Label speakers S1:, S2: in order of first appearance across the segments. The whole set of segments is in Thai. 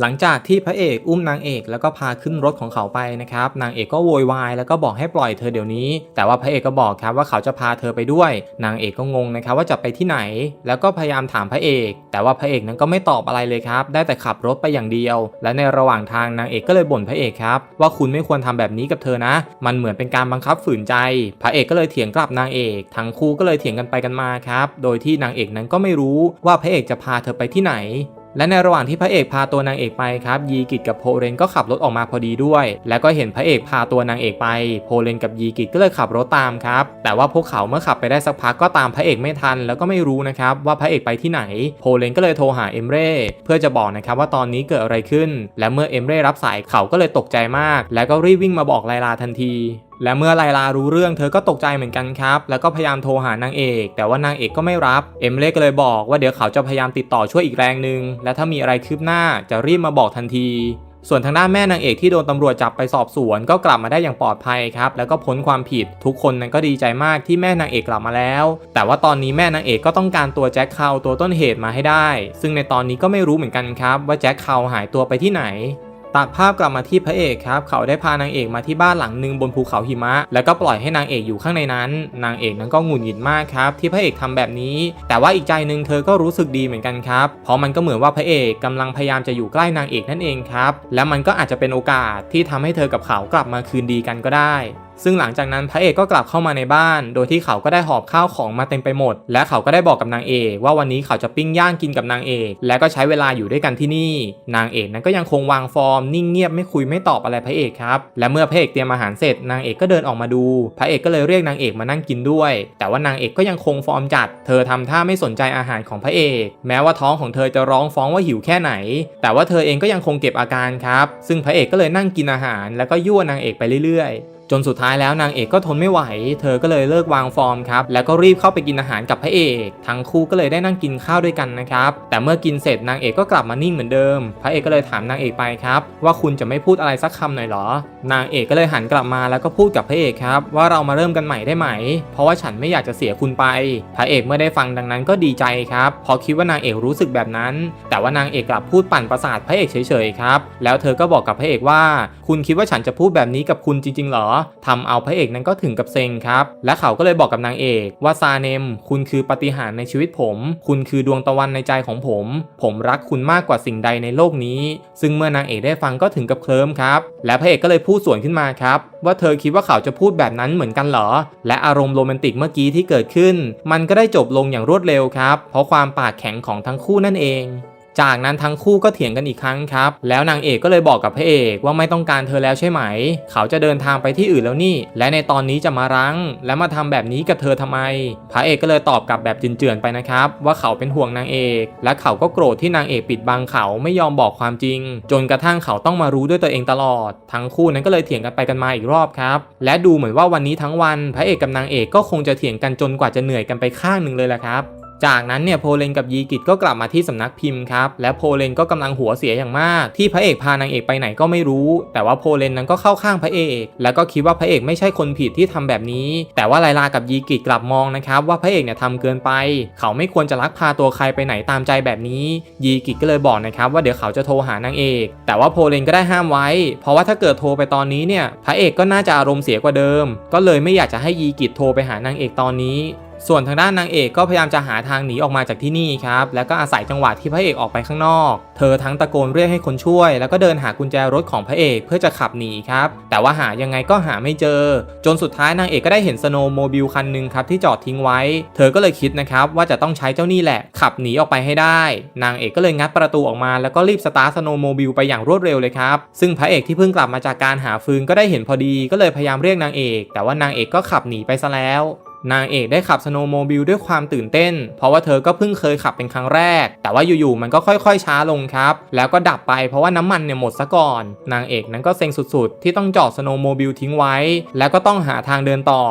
S1: หลังจากที่พระเอกอุ้มนางเอกแล้วก็พาขึ้นรถของเขาไปนะครับนางเอกก็โวยวายแล้วก็บอกให้ปล่อยเธอเดี๋ยวนี้ แต่ว่าพระเอกก็บอกครับว่าเขาจะพาเธอไปด้วย นางเอกก็งงนะครับว่าจะไปที่ไหน แล้วก็พยายามถามพระเอก แต่ว่าพระเอกนั้นก็ไม่ตอบอะไรเลยครับ ได้แต่ขับรถไปอย่างเดียว และในระหว่างทางนางเอกก็เลยบ่นพระเอกครับว่าคุณไม่ควรทำแบบนี้กับเธอนะ มันเหมือนเป็นการบังคับฝืนใจ พระเอกก็เลยเถียงกลับนางเอกทั้งคู่ก็เลยเถียงกันไปกันมาครับโดยที่นางเอกนั้นก็ไม่รู้ว่าพระเอกจะพาเธอไปที่ไหน และในระหว่างที่พระเอกพาตัวนางเอกไปครับยีกิจกับโพเรนก็ขับรถออกมาพอดีด้วย แล้วก็เห็นพระเอกพาตัวนางเอกไป โพเรนกับยีกิจก็เลยขับรถตามครับ แต่ว่าพวกเขาเมื่อขับไปได้สักพักก็ตามพระเอกไม่ทัน แล้วก็ไม่รู้นะครับว่าพระเอกไปที่ไหน โพเรนก็เลยโทรหาเอมเร่เพื่อจะบอกนะครับว่าตอนนี้เกิดอะไรขึ้น และเมื่อเอมเร่รับสายเขาก็เลยตกใจมาก แล้วก็รีบวิ่งมาบอกไลลาทันที และเมื่อไลลารู้เรื่องเธอก็ตกใจเหมือนกันครับ แล้วก็พยายามโทรหานางเอก แต่ว่านางเอกก็ไม่รับ เอ็มเล่ก็เลยบอกว่าเดี๋ยวเขาจะพยายามติดต่อช่วยอีกแรงหนึ่งและถ้ามีอะไรคืบหน้าจะรีบมาบอกทันที ส่วนทางด้านแม่นางเอกที่โดนตำรวจจับไปสอบสวน ก็กลับมาได้อย่างปลอดภัยครับ แล้วก็พ้นความผิด ทุกคนนั้นก็ดีใจมากที่แม่นางเอกกลับมาแล้ว แต่ว่าตอนนี้แม่นางเอกก็ต้องการตัวแจ็คเคาตัวต้นเหตุมาให้ได้ ซึ่งในตอนนี้ก็ไม่รู้เหมือนกันครับว่าแจ็คเคาหายตัวไปที่ไหน ตัดภาพกลับมาที่พระเอกครับ เขาได้พานางเอกมาที่บ้านหลังหนึ่งบนภูเขาหิมะ แล้วก็ปล่อยให้นางเอกอยู่ข้างในนั้น นางเอกนั้นก็หงุดหงิดมากครับที่พระเอกทำแบบนี้ แต่ว่าอีกใจหนึ่งเธอก็รู้สึกดีเหมือนกันครับ เพราะมันก็เหมือนว่าพระเอกกำลังพยายามจะอยู่ใกล้นางเอกนั่นเองครับ และมันก็อาจจะเป็นโอกาสที่ทำให้เธอกับเขากลับมาคืนดีกันก็ได้ ซึ่งหลังจากนั้นพระเอกก็กลับเข้ามาในบ้าน โดยที่เขาก็ได้หอบข้าวของมาเต็มไปหมด และเขาก็ได้บอกกับนางเอกว่าวันนี้เขาจะปิ้งย่างกินกับนางเอก และก็ใช้เวลาอยู่ด้วยกันที่นี่ นางเอกนั้นก็ยังคงวางฟอร์ม นิ่งเงียบไม่คุยไม่ตอบอะไรพระเอกครับ และเมื่อพระเอกเตรียมอาหารเสร็จนางเอกก็เดินออกมาดู พระเอกก็เลยเรียกนางเอกมานั่งกินด้วย แต่ว่านางเอกก็ยังคงฟอร์มจัด เธอทำท่าไม่สนใจอาหารของพระเอก แม้ว่าท้องของเธอจะร้องฟ้องว่าหิวแค่ไหน แต่ว่าเธอเองก็ยังคงเก็บอาการครับ ซึ่งพระเอกก็เลยนั่งกินอาหาร แล้วก็ยั่วนางเอกไปเรื่อยๆ จนสุดท้ายแล้วนางเอกก็ทนไม่ไหว เธอก็เลยเลิกวางฟอร์มครับ แล้วก็รีบเข้าไปกินอาหารกับพระเอก ทั้งคู่ก็เลยได้นั่งกินข้าวด้วยกันนะครับ แต่เมื่อกินเสร็จนางเอกก็กลับมานิ่งเหมือนเดิม พระเอกก็เลยถามนางเอกไปครับ ว่าคุณจะไม่พูดอะไรสักคำหน่อยเหรอ นางเอกก็เลยหันกลับมาแล้วก็พูดกับพระเอกครับว่าเรามาเริ่มกันใหม่ได้ไหม เพราะว่าฉันไม่อยากจะเสียคุณไป พระเอกเมื่อได้ฟังดังนั้นก็ดีใจครับพราะคิดว่านางเอกรู้สึกแบบนั้น แต่ว่านางเอกกลับพูดปั่นประสาทพระเอกเฉยๆครับ แล้วเธอก็บอกกับพระเอกว่า คุณคิดว่าฉันจะพูดแบบนี้กับคุณจริงๆหรอทำเอาพระเอกนั้นก็ถึงกับเซ็งครับ และเขาก็เลยบอกกับนางเอกว่าซาเนม คุณคือปาฏิหาริย์ในชีวิตผม คุณคือดวงตะวันในใจของผม ผมรักคุณมากกว่าสิ่งใดในโลกนี้ ซึ่งเมื่อนางเอกได้ฟังก็ถึงกับเคลิ้มครับ และพระเอกก็เลยพูดสวนขึ้นมาครับว่าเธอคิดว่าเขาจะพูดแบบนั้นเหมือนกันเหรอ และอารมณ์โรแมนติกเมื่อกี้ที่เกิดขึ้น มันก็ได้จบลงอย่างรวดเร็วครับ เพราะความปากแข็งของทั้งคู่นั่นเอง จากนั้นทั้งคู่ก็เถียงกันอีกครั้งครับ แล้วนางเอกก็เลยบอกกับพระเอกว่าไม่ต้องการเธอแล้วใช่ไหม เขาจะเดินทางไปที่อื่นแล้วนี่ และในตอนนี้จะมารั้ง และมาทำแบบนี้กับเธอทำไม พระเอกก็เลยตอบกลับแบบเจือนๆไปนะครับ ว่าเขาเป็นห่วงนางเอก และเขาก็โกรธที่นางเอกปิดบังเขาไม่ยอมบอกความจริง จนกระทั่งเขาต้องมารู้ด้วยตัวเองตลอด ทั้งคู่นั้นก็เลยเถียงกันไปกันมาอีกรอบครับ และดูเหมือนว่าวันนี้ทั้งวัน พระเอกกับนางเอกก็คงจะเถียงกันจนกว่าจะเหนื่อยกันไปข้างหนึ่งเลยแหละครับ จากนั้นเนี่ยโพเลนกับยีกิจก็กลับมาที่สำนักพิมพ์ครับและโพเลนก็กำลังหัวเสียอย่างมาก ที่พระเอกพานางเอกไปไหนก็ไม่รู้ แต่ว่าโพเลนนั้นก็เข้าข้างพระเอก แล้วก็คิดว่าพระเอกไม่ใช่คนผิดที่ทำแบบนี้ แต่ว่าไลลากับยีกิจกลับมองนะครับว่าพระเอกเนี่ยทำเกินไป เขาไม่ควรจะลักพาตัวใครไปไหนตามใจแบบนี้ ยีกิจก็เลยบอกนะครับว่าเดี๋ยวเขาจะโทรหานางเอก แต่ว่าโพเลนก็ได้ห้ามไว้ เพราะว่าถ้าเกิดโทรไปตอนนี้เนี่ยพระเอกก็น่าจะอารมณ์เสียกว่าเดิม ก็เลยไม่อยากจะให้ยีกิจโทรไปหานางเอกตอนนี้ ส่วนทางด้านนางเอกก็พยายามจะหาทางหนีออกมาจากที่นี่ครับ แล้วก็อาศัยจังหวะที่พระเอกออกไปข้างนอก เธอทั้งตะโกนเรียกให้คนช่วย แล้วก็เดินหากุญแจรถของพระเอกเพื่อจะขับหนีครับ แต่ว่าหายังไงก็หาไม่เจอ จนสุดท้ายนางเอกก็ได้เห็นสโนว์โมบิลคันหนึ่งครับที่จอดทิ้งไว้ เธอก็เลยคิดนะครับว่าจะต้องใช้เจ้านี่แหละ ขับหนีออกไปให้ได้ นางเอกก็เลยงัดประตูออกมา แล้วก็รีบสตาร์ทสโนว์โมบิลไปอย่างรวดเร็วเลยครับ ซึ่งพระเอกที่เพิ่งกลับมาจากการหาฟืนก็ได้เห็นพอดี ก็เลยพยายามเรียกนางเอก แต่ว่านางเอกก็ขับหนีไปซะแล้ว นางเอกได้ขับสโนโมบิลด้วยความตื่นเต้น เพราะว่าเธอก็เพิ่งเคยขับเป็นครั้งแรก แต่ว่าอยู่ๆมันก็ค่อยๆช้าลงครับ แล้วก็ดับไปเพราะว่าน้ำมันเนี่ยหมดซะก่อน นางเอกนั้นก็เซ็งสุดๆ ที่ต้องจอดสโนโมบิลทิ้งไว้ แล้วก็ต้องหาทางเดินต่อ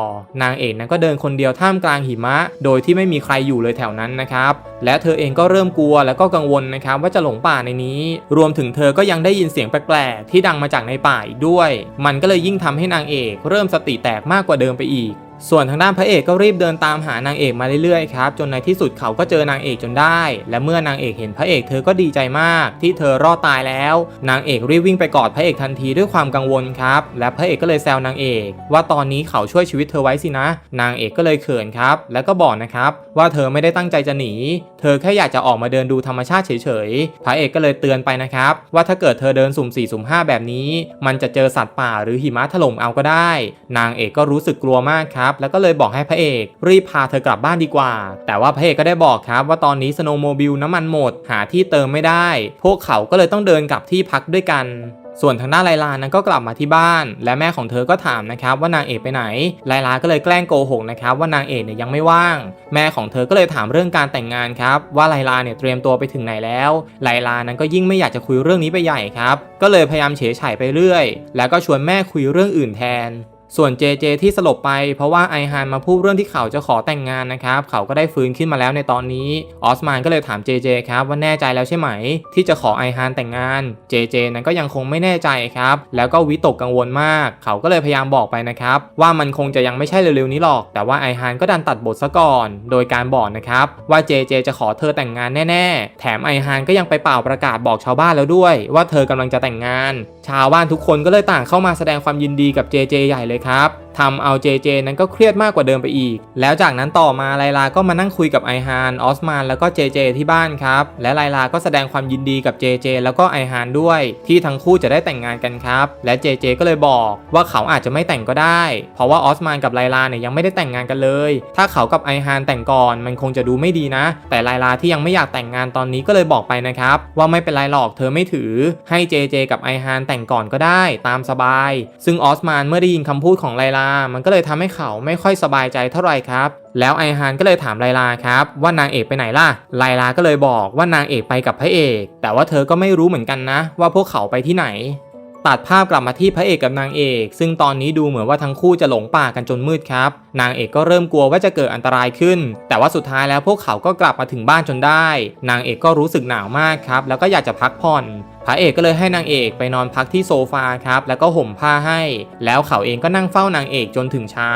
S1: นางเอกนั้นก็เดินคนเดียวท่ามกลางหิมะ โดยที่ไม่มีใครอยู่เลยแถวนั้นนะครับ และเธอเองก็เริ่มกลัวแล้วก็กังวลนะครับว่าจะหลงป่าในนี้ รวมถึงเธอก็ยังได้ยินเสียงแปลกๆที่ดังมาจากในป่าอีกด้วย มันก็เลยยิ่งทำให้นางเอก เริ่มสติแตกมากกว่าเดิมไปอีก ส่วนทางด้านพระเอกก็รีบเดินตามหานางเอกมาเรื่อยๆครับจนในที่สุดเขาก็เจอนางเอกจนได้ และเมื่อนางเอกเห็นพระเอกเธอก็ดีใจมาก ที่เธอรอดตายแล้ว นางเอกรีบวิ่งไปกอดพระเอกทันทีด้วยความกังวลครับ และพระเอกก็เลยแซวนางเอก ว่าตอนนี้เขาช่วยชีวิตเธอไว้สินะ นางเอกก็เลยเขินครับ แล้วก็บอกนะครับว่าเธอไม่ได้ตั้งใจจะหนี เธอแค่อยากจะออกมาเดินดูธรรมชาติเฉยๆ พระเอกก็เลยเตือนไปนะครับ ว่าถ้าเกิดเธอเดินสุ่ม4สุ่ม5แบบนี้ มันจะเจอสัตว์ป่าหรือหิมะถล่มเอาก็ได้ นางเอกก็รู้สึกกลัวมากครับแล้วก็เลยบอกให้พระเอกรีบพาเธอกลับบ้านดีกว่า แต่ว่าพระเอกก็ได้บอกครับว่าตอนนี้สโนโมบิลน้ำมันหมดหาที่เติมไม่ได้ พวกเขาก็เลยต้องเดินกลับที่พักด้วยกันส่วนทางด้านไลลานั้นก็กลับมาที่บ้าน และแม่ของเธอก็ถามนะครับว่านางเอกไปไหน ไลลาก็เลยแกล้งโกหกนะครับว่านางเอกเนี่ยยังไม่ว่าง แม่ของเธอก็เลยถามเรื่องการแต่งงานครับว่าไลลาเนี่ยเตรียมตัวไปถึงไหนแล้ว ไลลานั้นก็ยิ่งไม่อยากจะคุยเรื่องนี้ไปใหญ่ครับ ก็เลยพยายามเฉยไฉไปเรื่อย แล้วก็ชวนแม่คุยเรื่องอื่นแทน ส่วนเจเจที่สลบไปเพราะว่าไอฮานมาพูดเรื่องที่เขาจะขอแต่งงานนะครับ เขาก็ได้ฟื้นขึ้นมาแล้วในตอนนี้ออสมานก็เลยถามเจเจครับว่าแน่ใจแล้วใช่ไหม ที่จะขอไอฮานแต่งงานเจเจนั้นก็ยังคงไม่แน่ใจครับ แล้วก็วิตกกังวลมาก เขาก็เลยพยายามบอกไปนะครับว่ามันคงจะยังไม่ใช่เร็วๆนี้หรอก แต่ว่าไอฮานก็ดันตัดบทซะก่อน โดยการบอกนะครับว่าเจเจจะขอเธอแต่งงานแน่ๆ แถมไอฮานก็ยังไปเป่าประกาศบอกชาวบ้านแล้วด้วย ว่าเธอกำลังจะแต่งงาน ชาวบ้านทุกคนก็เลยต่างเข้ามาแสดงความยินดีกับเจเจใหญ่เลยครับ ทำเอาเจเจนั้นก็เครียดมากกว่าเดิมไปอีก แล้วจากนั้นต่อมาไลลาก็มานั่งคุยกับไอฮานออสมานแล้วก็เจเจที่บ้านครับ และไลลาก็แสดงความยินดีกับเจเจแล้วก็ไอฮานด้วย ที่ทั้งคู่จะได้แต่งงานกันครับ และเจเจก็เลยบอกว่าเขาอาจจะไม่แต่งก็ได้ เพราะว่าออสมานกับไลลาเนี่ยยังไม่ได้แต่งงานกันเลย ถ้าเขากับไอฮานแต่งก่อนมันคงจะดูไม่ดีนะ แต่ไลลาที่ยังไม่อยากแต่งงานตอนนี้ก็เลยบอกไปนะครับว่าไม่เป็นไรหรอกเธอไม่ถือ ให้เจเจกับไอฮานแต่งก่อนก็ได้ ตามสบาย ซึ่งออสมานเมื่อได้ยินคำพูดของไลลามันก็เลยทำให้เขาไม่ค่อยสบายใจเท่าไหร่ครับ แล้วไอฮานก็เลยถามไลลาครับ ว่านางเอกไปไหนล่ะ ไลลาก็เลยบอกว่านางเอกไปกับพระเอก แต่ว่าเธอก็ไม่รู้เหมือนกันนะ ว่าพวกเขาไปที่ไหน ตัดภาพกลับมาที่พระเอกกับนางเอก ซึ่งตอนนี้ดูเหมือนว่าทั้งคู่จะหลงป่ากันจนมืดครับ นางเอกก็เริ่มกลัวว่าจะเกิดอันตรายขึ้น แต่ว่าสุดท้ายแล้วพวกเขาก็กลับมาถึงบ้านจนได้ นางเอกก็รู้สึกหนาวมากครับ แล้วก็อยากจะพักผ่อนพระเอกก็เลยให้นางเอกไปนอนพักที่โซฟาครับ แล้วก็ห่มผ้าให้ แล้วเขาเองก็นั่งเฝ้านางเอกจนถึงเช้า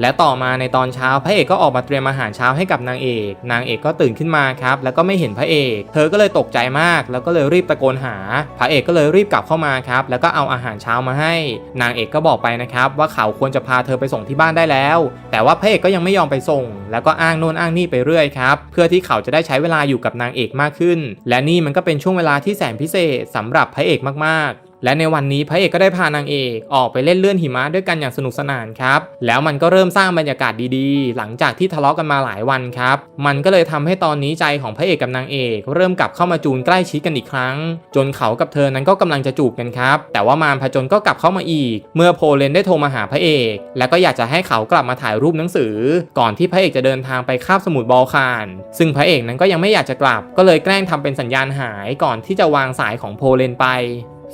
S1: และต่อมาในตอนเช้าพระเอกก็ออกมาเตรียมอาหารเช้าให้กับนางเอก นางเอกก็ตื่นขึ้นมาครับ แล้วก็ไม่เห็นพระเอก เธอก็เลยตกใจมาก แล้วก็เลยรีบตะโกนหา พระเอกก็เลยรีบกลับเข้ามาครับ แล้วก็เอาอาหารเช้ามาให้ นางเอกก็บอกไปนะครับ ว่าเขาควรจะพาเธอไปส่งที่บ้านได้แล้ว แต่ว่าพระเอกก็ยังไม่ยอมไปส่ง แล้วก็อ้างโน่นอ้างนี่ไปเรื่อยครับ เพื่อที่เขาจะได้ใช้เวลาอยู่กับนางเอกมากขึ้น และนี่มันก็เป็นช่วงเวลาที่แสนพิเศษสำหรับพระเอกมากๆ และในวันนี้พระเอกก็ได้พานางเอกออกไปเล่นเลื่อนหิมะด้วยกันอย่างสนุกสนานครับ แล้วมันก็เริ่มสร้างบรรยากาศดีๆ หลังจากที่ทะเลาะกันมาหลายวันครับ มันก็เลยทำให้ตอนนี้ใจของพระเอกกับนางเอก เริ่มกลับเข้ามาจูนใกล้ชิดกันอีกครั้ง จนเขากับเธอนั้นก็กำลังจะจูบกันครับ แต่ว่ามารพจนก็กลับเข้ามาอีก เมื่อโพเลนได้โทรมาหาพระเอก และก็อยากจะให้เขากลับมาถ่ายรูปหนังสือ ก่อนที่พระเอกจะเดินทางไปคาบสมุทรบอลข่าน ซึ่งพระเอกนั้นก็ยังไม่อยากจะกลับ ก็เลยแกล้งทำเป็นสัญญาณหายก่อนที่จะวางสายของโพเลนไป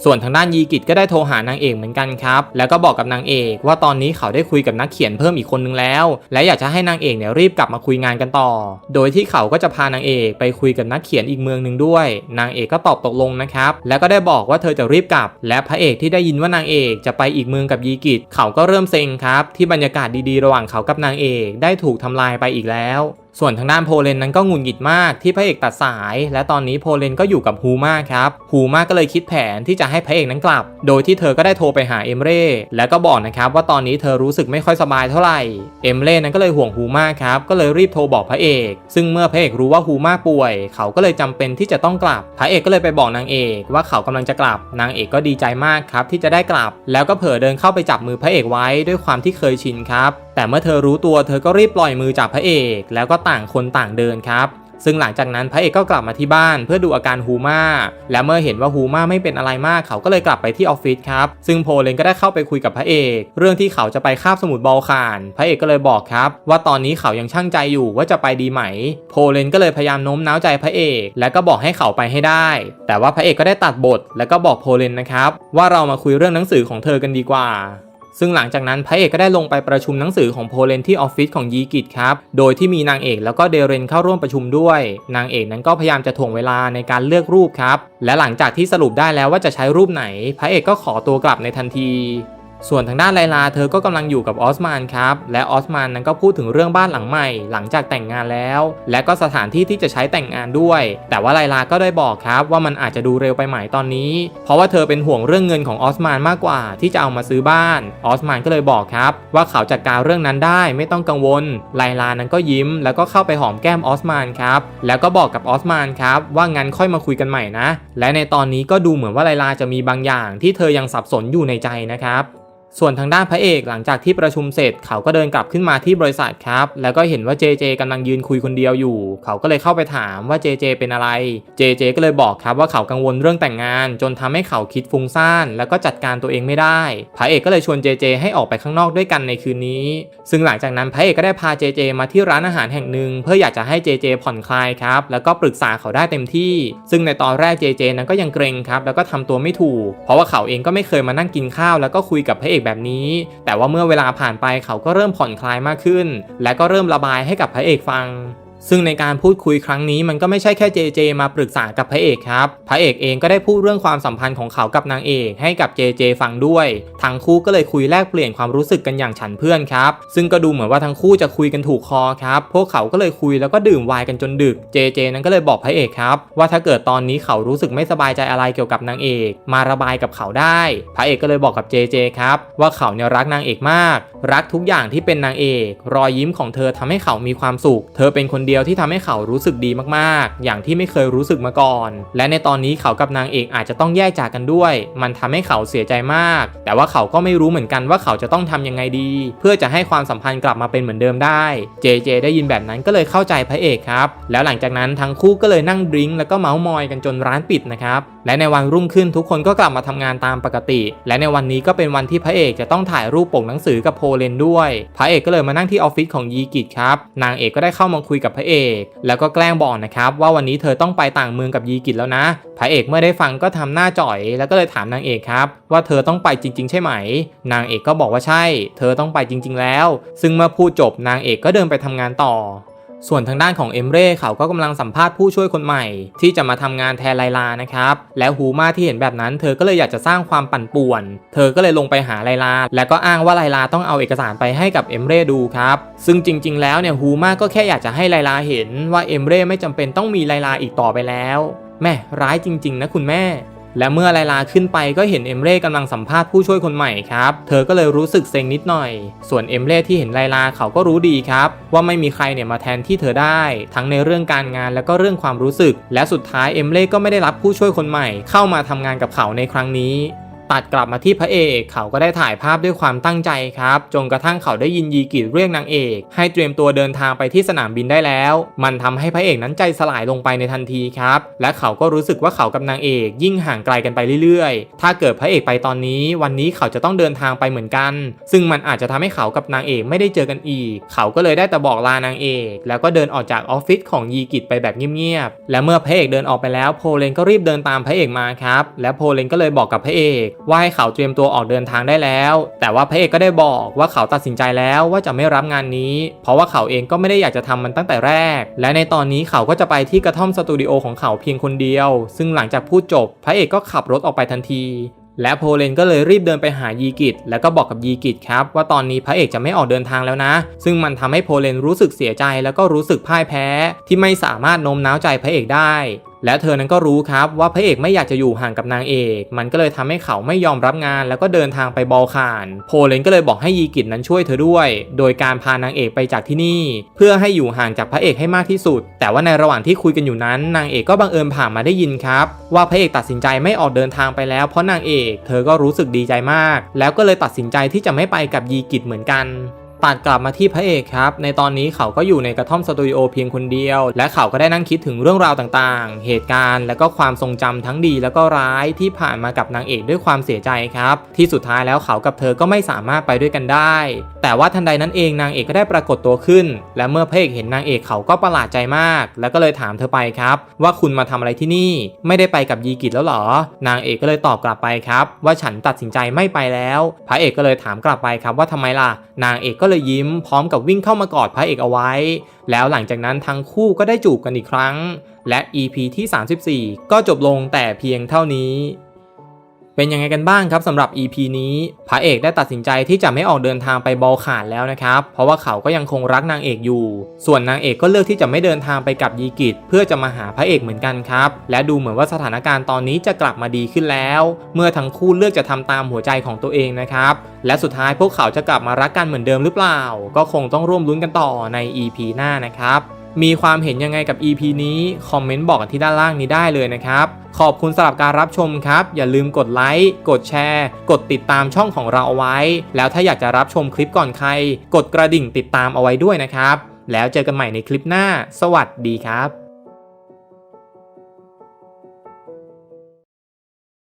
S1: ส่วนทางด้านยีกิจก็ได้โทรหานางเอกเหมือนกันครับ แล้วก็บอกกับนางเอกว่าตอนนี้เขาได้คุยกับนักเขียนเพิ่มอีกคนนึงแล้ว และอยากจะให้นางเอกเนี่ยรีบกลับมาคุยงานกันต่อ โดยที่เขาก็จะพานางเอกไปคุยกับนักเขียนอีกเมืองหนึ่งด้วย นางเอกก็ตอบตกลงนะครับ แล้วก็ได้บอกว่าเธอจะรีบกลับ และพระเอกที่ได้ยินว่านางเอกจะไปอีกเมืองกับยีกิจ เขาก็เริ่มเซ็งครับ ที่บรรยากาศดีๆระหว่างเขากับนางเอกได้ถูกทำลายไปอีกแล้ว ส่วนทางด้านโพเลนนั้นก็งุดหงิดมากที่พระเอกตัดสาย และตอนนี้โพเลนก็อยู่กับฮูมาครับฮูมาก็เลยคิดแผนที่จะให้พระเอกนั้นกลับ โดยที่เธอก็ได้โทรไปหาเอมเร่แล้วก็บอกนะครับว่าตอนนี้เธอรู้สึกไม่ค่อยสบายเท่าไหร่เอมเร่นั้นก็เลยห่วงฮูมาครับก็เลยรีบโทรบอกพระเอก ซึ่งเมื่อพระเอกรู้ว่าฮูมาป่วย เขาก็เลยจำเป็นที่จะต้องกลับ พระเอกก็เลยไปบอกนางเอกว่าเขากำลังจะกลับ นางเอกก็ดีใจมากครับที่จะได้กลับ แล้วก็เผลอเดินเข้าไปจับมือพระเอกไว้ด้วยความที่เคยชินครับ แต่เมื่อเธอรู้ตัวเธอก็รีบปล่อยมือจากพระเอก แล้วก็ต่างคนต่างเดินครับซึ่งหลังจากนั้นพระเอกก็กลับมาที่บ้านเพื่อดูอาการฮูมาและเมื่อเห็นว่าฮูมาไม่เป็นอะไรมากเขาก็เลยกลับไปที่ออฟฟิศครับ ซึ่งโพเลนก็ได้เข้าไปคุยกับพระเอก เรื่องที่เขาจะไปคาบสมุทรบอลข่าน พระเอกก็เลยบอกครับ ว่าตอนนี้เขายังช่างใจอยู่ว่าจะไปดีไหม โพเลนก็เลยพยายามโน้มน้าวใจพระเอก และก็บอกให้เขาไปให้ได้ แต่ว่าพระเอกก็ได้ตัดบท แล้วก็บอกโพเลนนะครับว่าเรามาคุยเรื่องหนังสือของเธอกันดีกว่า ซึ่งหลังจากนั้นพระเอกก็ได้ลงไปประชุมหนังสือของโพเลนที่ออฟฟิศของยีกิตครับ โดยที่มีนางเอกแล้วก็เดเรนเข้าร่วมประชุมด้วย นางเอกนั้นก็พยายามจะถ่วงเวลาในการเลือกรูปครับ และหลังจากที่สรุปได้แล้วว่าจะใช้รูปไหน พระเอกก็ขอตัวกลับในทันที ส่วนทางด้านไลลาเธอก็กำลังอยู่กับออสมานครับ และออสมานนั้นก็พูดถึงเรื่องบ้านหลังใหม่ หลังจากแต่งงานแล้ว และก็สถานที่ที่จะใช้แต่งงานด้วย แต่ว่าไลลาก็ได้บอกครับว่ามันอาจจะดูเร็วไปไหมตอนนี้ เพราะว่าเธอเป็นห่วงเรื่องเงินของออสมานมากกว่าที่จะเอามาซื้อบ้าน ออสมานก็เลยบอกครับ ว่าเขาจัดการเรื่องนั้นได้ไม่ต้องกังวล ไลลานั้นก็ยิ้ม แล้วก็เข้าไปหอมแก้มออสมานครับ แล้วก็บอกกับออสมานครับว่างั้นค่อยมาคุยกันใหม่นะ และในตอนนี้ก็ดูเหมือนว่าไลลาจะมีบางอย่าง ที่เธอยังสับสนอยู่ในใจนะครับ ส่วนทางด้านพระเอกหลังจากที่ประชุมเสร็จ เขาก็เดินกลับขึ้นมาที่บริษัทครับ แล้วก็เห็นว่าเจเจกำลังยืนคุยคนเดียวอยู่ เขาก็เลยเข้าไปถามว่าเจเจเป็นอะไรเจเจก็เลยบอกครับว่าเขากังวลเรื่องแต่งงาน จนทำให้เขาคิดฟุ้งซ่าน แล้วก็จัดการตัวเองไม่ได้ พระเอกก็เลยชวนเจเจให้ออกไปข้างนอกด้วยกันในคืนนี้ ซึ่งหลังจากนั้นพระเอกก็ได้พาเจเจมาที่ร้านอาหารแห่งหนึ่ง เพื่ออยากจะให้เจเจผ่อนคลายครับแล้วก็ปรึกษาเขาได้เต็มที่ ซึ่งในตอนแรกเจเจนั้นก็ยังเกรงครับแล้วก็ทำตัวไม่ถูก เพราะว่าเขาเองก็ไม่เคยมานั่งกินข้าวแล้วก็คุยกับพระเอกแบบนี้ แต่ว่าเมื่อเวลาผ่านไปเขาก็เริ่มผ่อนคลายมากขึ้น และก็เริ่มระบายให้กับพระเอกฟัง ซึ่งในการพูดคุยครั้งนี้มันก็ไม่ใช่แค่เจเจมาปรึกษากับพระเอกครับ พระเอกเองก็ได้พูดเรื่องความสัมพันธ์ของเขากับนางเอกให้กับเจเจฟังด้วย ทั้งคู่ก็เลยคุยแลกเปลี่ยนความรู้สึกกันอย่างฉันเพื่อนครับ ซึ่งก็ดูเหมือนว่าทั้งคู่จะคุยกันถูกคอครับ พวกเขาก็เลยคุยแล้วก็ดื่มไวน์กันจนดึก เจเจนั้นก็เลยบอกพระเอกครับ ว่าถ้าเกิดตอนนี้เขารู้สึกไม่สบายใจอะไรเกี่ยวกับนางเอก มาระบายกับเขาได้ พระเอกก็เลยบอกกับเจเจครับว่าเขาเนี่ยรักนางเอกมาก รักทุกอย่างที่เป็นนางเอก รอยยิ้มของเธอทำให้เขามีความสุข เธอเป็นคนเดียวที่ทำให้เขารู้สึกดีมากๆ อย่างที่ไม่เคยรู้สึกมาก่อน และในตอนนี้เขากับนางเอกอาจจะต้องแยกจากกันด้วย มันทำให้เขาเสียใจมาก แต่ว่าเขาก็ไม่รู้เหมือนกันว่าเขาจะต้องทำยังไงดี เพื่อจะให้ความสัมพันธ์กลับมาเป็นเหมือนเดิมได้ เจเจได้ยินแบบนั้นก็เลยเข้าใจพระเอกครับ แล้วหลังจากนั้นทั้งคู่ก็เลยนั่งดริงแล้วก็เมาส์มอยกันจนร้านปิดนะครับ และในวันรุ่งขึ้นทุกคนก็กลับมาทำงานตามปกติ และในวันนี้ก็เป็นวันที่พระเอกจะต้องถ่ายรูปปกหนังสือกับโพเลนด้วย พระเอกก็เลยมานั่งที่ออฟฟิศของยีกิจครับ นางเอกก็ได้เข้ามาคุยกับพระเอก แล้วก็แกล้งบอกนะครับว่าวันนี้เธอต้องไปต่างเมืองกับยีกิจแล้วนะ พระเอกเมื่อได้ฟังก็ทำหน้าจ่อย แล้วก็เลยถามนางเอกครับ ว่าเธอต้องไปจริง ๆ ใช่ไหม นางเอกก็บอกว่าใช่ เธอต้องไปจริง ๆ แล้ว ซึ่งเมื่อพูดจบนางเอกก็เดินไปทำงานต่อ ส่วนทางด้านของเอมเร่เขาก็กำลังสัมภาษณ์ผู้ช่วยคนใหม่ ที่จะมาทำงานแทนไลลานะครับ แล้วฮูมาที่เห็นแบบนั้น เธอก็เลยอยากจะสร้างความปั่นป่วน เธอก็เลยลงไปหาไลลา แล้วก็อ้างว่าไลลาต้องเอาเอกสารไปให้กับเอมเร่ดูครับ ซึ่งจริง ๆ แล้วเนี่ยฮูมาก็แค่อยากจะให้ไลลาเห็นว่าเอมเร่ไม่จำเป็นต้องมีไลลาอีกต่อไปแล้ว แม่ร้ายจริง ๆ นะคุณแม่ และเมื่อไลลาขึ้นไปก็เห็นเอมเร่กำลังสัมภาษณ์ผู้ช่วยคนใหม่ครับ เธอก็เลยรู้สึกเซ็งนิดหน่อย ส่วนเอมเร่ที่เห็นไลลาเขาก็รู้ดีครับ ว่าไม่มีใครเนี่ยมาแทนที่เธอได้ ทั้งในเรื่องการงานและก็เรื่องความรู้สึก และสุดท้ายเอมเร่ก็ไม่ได้รับผู้ช่วยคนใหม่ เข้ามาทำงานกับเขาในครั้งนี้ ตัดกลับมาที่พระเอก เขาก็ได้ถ่ายภาพด้วยความตั้งใจครับ จนกระทั่งเขาได้ยินยีกิเรียกนางเอก ให้เตรียมตัวเดินทางไปที่สนามบินได้แล้ว มันทำให้พระเอกนั้นใจสลายลงไปในทันทีครับ และเขาก็รู้สึกว่าเขากับนางเอกยิ่งห่างไกลกันไปเรื่อยๆ ถ้าเกิดพระเอกไปตอนนี้ วันนี้เขาจะต้องเดินทางไปเหมือนกัน ซึ่งมันอาจจะทำให้เขากับนางเอกไม่ได้เจอกันอีก เขาก็เลยได้แต่บอกลานางเอก แล้วก็เดินออกจากออฟฟิศของยีกิไปแบบเงียบๆ และเมื่อพระเอกเดินออกไปแล้วโพเลนก็รีบเดินตามพระเอกมาครับ และโพเลนก็เลยบอกกับพระเอก ว่าให้เขาเตรียมตัวออกเดินทางได้แล้ว แต่ว่าพระเอกก็ได้บอกว่าเขาตัดสินใจแล้วว่าจะไม่รับงานนี้ เพราะว่าเขาเองก็ไม่ได้อยากจะทำมันตั้งแต่แรก และในตอนนี้เขาก็จะไปที่กระท่อมสตูดิโอของเขาเพียงคนเดียว ซึ่งหลังจากพูดจบ พระเอกก็ขับรถออกไปทันทีและโพเลนก็เลยรีบเดินไปหายีกิจแล้วก็บอกกับยีกิจครับว่าตอนนี้พระเอกจะไม่ออกเดินทางแล้วนะ ซึ่งมันทำให้โพเลนรู้สึกเสียใจแล้วก็รู้สึกพ่ายแพ้ ที่ไม่สามารถโน้มน้าวใจพระเอกได้และเธอนั้นก็รู้ครับว่าพระเอกไม่อยากจะอยู่ห่างกับนางเอก มันก็เลยทำให้เขาไม่ยอมรับงาน แล้วก็เดินทางไปบอลข่าน โพเลนก็เลยบอกให้ยีกิจนั้นช่วยเธอด้วย โดยการพานางเอกไปจากที่นี่ เพื่อให้อยู่ห่างจากพระเอกให้มากที่สุด แต่ว่าในระหว่างที่คุยกันอยู่นั้น นางเอกก็บังเอิญผ่านมาได้ยินครับ ว่าพระเอกตัดสินใจไม่ออกเดินทางไปแล้ว เพราะนางเอก เธอก็รู้สึกดีใจมาก แล้วก็เลยตัดสินใจที่จะไม่ไปกับยีกิจเหมือนกัน ตัดกลับมาที่พระเอกครับ ในตอนนี้เขาก็อยู่ในกระท่อมสตูดิโอเพียงคนเดียว และเขาก็ได้นั่งคิดถึงเรื่องราวต่างๆ เหตุการณ์และก็ความทรงจำทั้งดีแล้วก็ร้ายที่ผ่านมากับนางเอกด้วยความเสียใจครับ ที่สุดท้ายแล้วเขากับเธอก็ไม่สามารถไปด้วยกันได้ แต่ว่าทันใดนั้นเองนางเอกก็ได้ปรากฏตัวขึ้น และเมื่อพระเอกเห็นนางเอกเขาก็ประหลาดใจมาก แล้วก็เลยถามเธอไปครับ ว่าคุณมาทำอะไรที่นี่ ไม่ได้ไปกับยีกิจแล้วเหรอ นางเอกก็เลยตอบกลับไปครับ ว่าฉันตัดสินใจไม่ไปแล้ว พระเอกก็เลยถามกลับไปครับว่าทำไมล่ะ นางเอกก็เลยยิ้มพร้อมกับวิ่งเข้ามากอดพระเอกเอาไว้ แล้วหลังจากนั้นทั้งคู่ก็ได้จูบกันอีกครั้ง และ EP ที่ 34 ก็จบลงแต่เพียงเท่านี้ เป็นยังไงกันบ้างครับสำหรับ EP นี้พระเอกได้ตัดสินใจที่จะไม่ออกเดินทางไปบอลข่านแล้วนะครับ เพราะว่าเขาก็ยังคงรักนางเอกอยู่ ส่วนนางเอกก็เลือกที่จะไม่เดินทางไปกับยีกิจเพื่อจะมาหาพระเอกเหมือนกันครับ และดูเหมือนว่าสถานการณ์ตอนนี้จะกลับมาดีขึ้นแล้ว เมื่อทั้งคู่เลือกจะทำตามหัวใจของตัวเองนะครับ และสุดท้ายพวกเขาจะกลับมารักกันเหมือนเดิมหรือเปล่า ก็คงต้องร่วมลุ้นกันต่อใน EP หน้านะครับ มีความเห็นยังไงกับ EP นี้ คอมเมนต์บอกกันที่ด้านล่างนี้ได้เลยนะครับ ขอบคุณสำหรับการรับชมครับ อย่าลืมกดไลค์ กดแชร์ กดติดตามช่องของเราเอาไว้ แล้วถ้าอยากจะรับชมคลิปก่อนใคร กดกระดิ่งติดตามเอาไว้ด้วยนะครับ แล้วเจอกันใหม่ในคลิปหน้า สวัสดีครับ